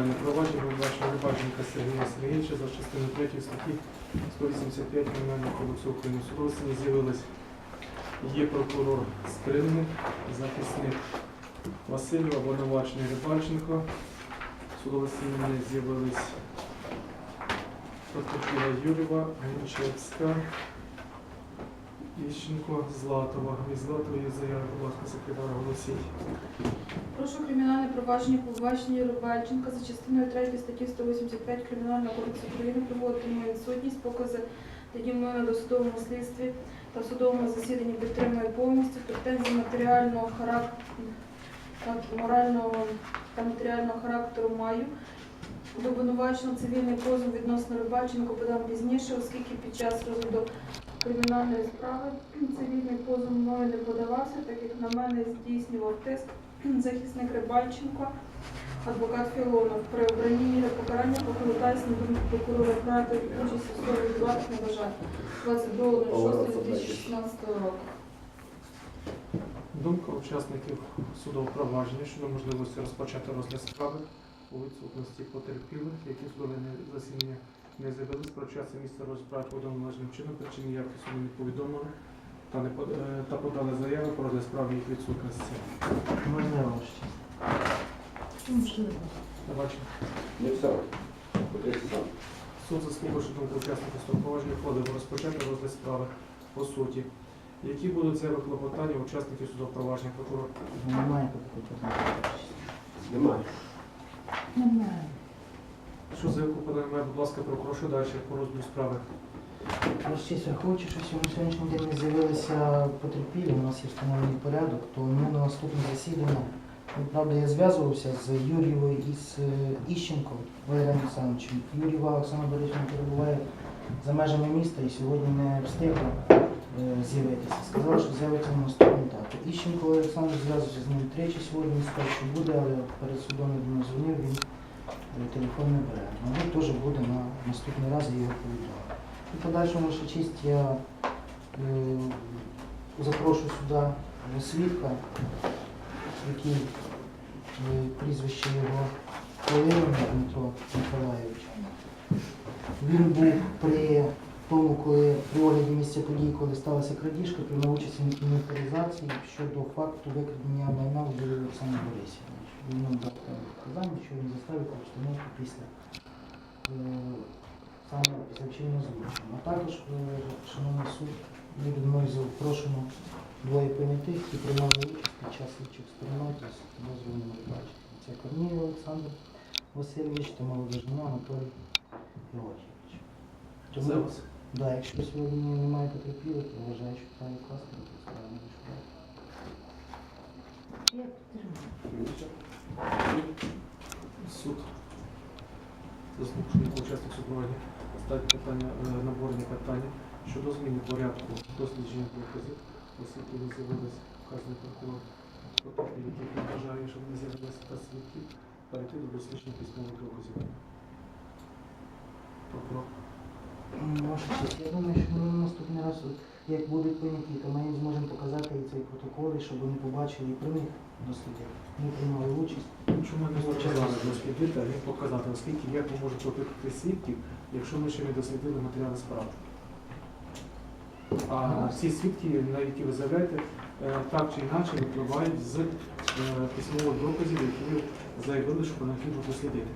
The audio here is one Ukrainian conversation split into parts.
кримінальне провадження обвинувачення Рибаченка Сергія Сергійовича за частиною 3 статті 185 Кримінального кодексу України. Судове засідання з'явилось є прокурор Скринник, захисник Васильєва, обвинувачений Рибальченко. Судове засідання з'явились Потерпіла Юрєва, Гончевська, Іщенко, Златова. Від Златової заяви, будь ласка, секретар оголосіть. Прошу кримінальне провадження по побаченню Рибальченка за частиною 3 статті 185 Кримінального кодексу України проводити мою відсутність, покази тоді мною на досудовому слідстві та судовому засіданні підтримує повністю претензії матеріального характеру морального та матеріального характеру маю. До цивільний позов відносно Рибальченко подам пізніше, оскільки під час розгляду кримінальної справи цивільний позов мною не подавався, так як на мене здійснював тиск захисник Рибальченко, адвокат Філонов. При обранні міри покарання покладаюся на думку прокурора брати участь у судовій відбуватись не бажаю 22.06.2016 року. Думка учасників судового провадження щодо можливості розпочати розгляд справи у відсутності потерпілих, які судове засідання не з'явились про час і місце розправи повідомлено належним чином, причини явки суду не повідомлено та, не под- е, та подали заяви про розгляд їх відсутності. Я. Не все. Сам. Суд заслухавши думку учасників судового провадження входив розпочати розгляд справи по суті. Які будуть заяви клопотання учасників судового провадження прокурор? Немає такого питання. Немає. Немає. Що заявку подає, має, будь ласка, що далі по розгляду справи? Власне, враховуючи, що на сьогоднішній день не з'явилися потерпілі, у нас є встановлений порядок, то ми на наступне засідання, правда, я зв'язувався з Юрієвою і з е, Іщенком Валерієм Олександровичем. Юрієва Оксана Борисовна перебуває за межами міста і сьогодні не встигла е, з'явитися. Сказала, що з'явиться на наступний дату. Іщенко Валерій Олександрович зв'язувався з ним тричі сьогодні, сказав, що буде, але перед судом я дзвонив, він телефон не бере. Мабуть, теж буде на наступний раз, його повідомити. І в подальшому, ваша честь, я е, запрошую сюди свідка, який е, прізвище його Полинин Дмитро Миколаївича. Він був при тому, коли при огляді місця події, коли сталася крадіжка, приймав участь в інвентаризації щодо факту викрадення майна в Юрії Олександрі Борисівні. Він нам дав там показання, що він заставив постановку після е, саме після вчинення злочину. А також, е, шановний суд, від мною запрошено двоє понятих, які приймали участь під час слідчих експериментів з дозвольним бачити. Це Корній Олександр Васильович та Молодежина Анатолій Георгійович. Це вас? Да, якщо сьогодні немає потерпілих, то вважаю, що класти на цю справу не відшукати. Суд. Заслуханий учасник супроводі ставить питання, е, наборні питання щодо зміни порядку дослідження доказів, оскільки не з'явились вказаний прокурор потерпілі, який вважає, що не з'явилися та свідків, перейти до дослідження письмових доказів. Прокурор. Честь, я думаю, що ми наступний раз, як будуть поняті, то ми зможемо показати і цей протокол, і щоб вони побачили і при них дослідили. Ми приймали участь. Чому не злочинали дослідити, а він показати, оскільки як ви можете опитати свідків, якщо ми ще не дослідили матеріали справи. А всі свідки, на які ви заявляєте, е, так чи інакше випливають з е, письмових доказів, які ви заявили, що необхідно дослідити.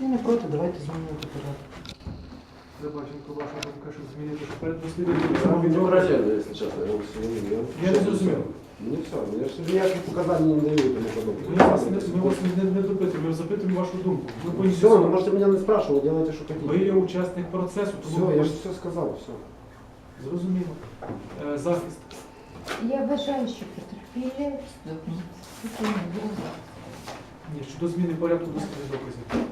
Я не проти, давайте змінювати порядок. Забаченко, ваша думка, щоб змінити, що перед дослідженням Я письмові не докази. вражаю, если честно. Я, сегодня- Я не зрозумів. Ну все, я ж ніяких показань не даю тому Ми вас не, ми вас не, не допитуємо, ми запитуємо вашу думку. Ви повинні Все, ну можете меня не спрашивать, делайте, что Ви є хотите. учасник процесу, тому Все, ви я же все сказал, все. зрозуміло. Е, Захист. Я вважаю, що потерпілі спокійно було. Ні, щодо зміни порядку дослідження доказів.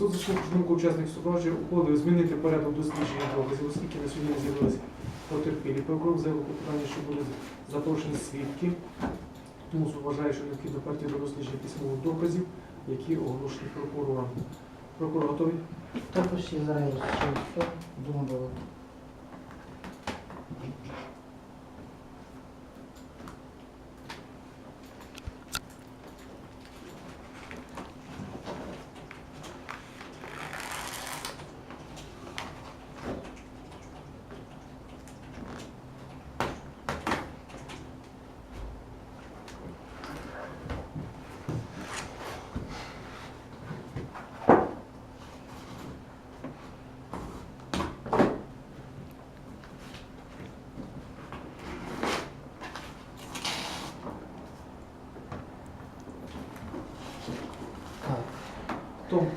Суд за думку учасників супроводження ухвалив змінити порядок дослідження доказів, оскільки на сьогодні не з'явилися потерпілі. Прокурор заявив питання, що будуть запрошені свідки. Тому вважає, що необхідно партії до дослідження письмових доказів, які оголошені прокурором. Прокурор готовий? Також я зараз ще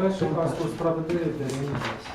все думаю. Том перший,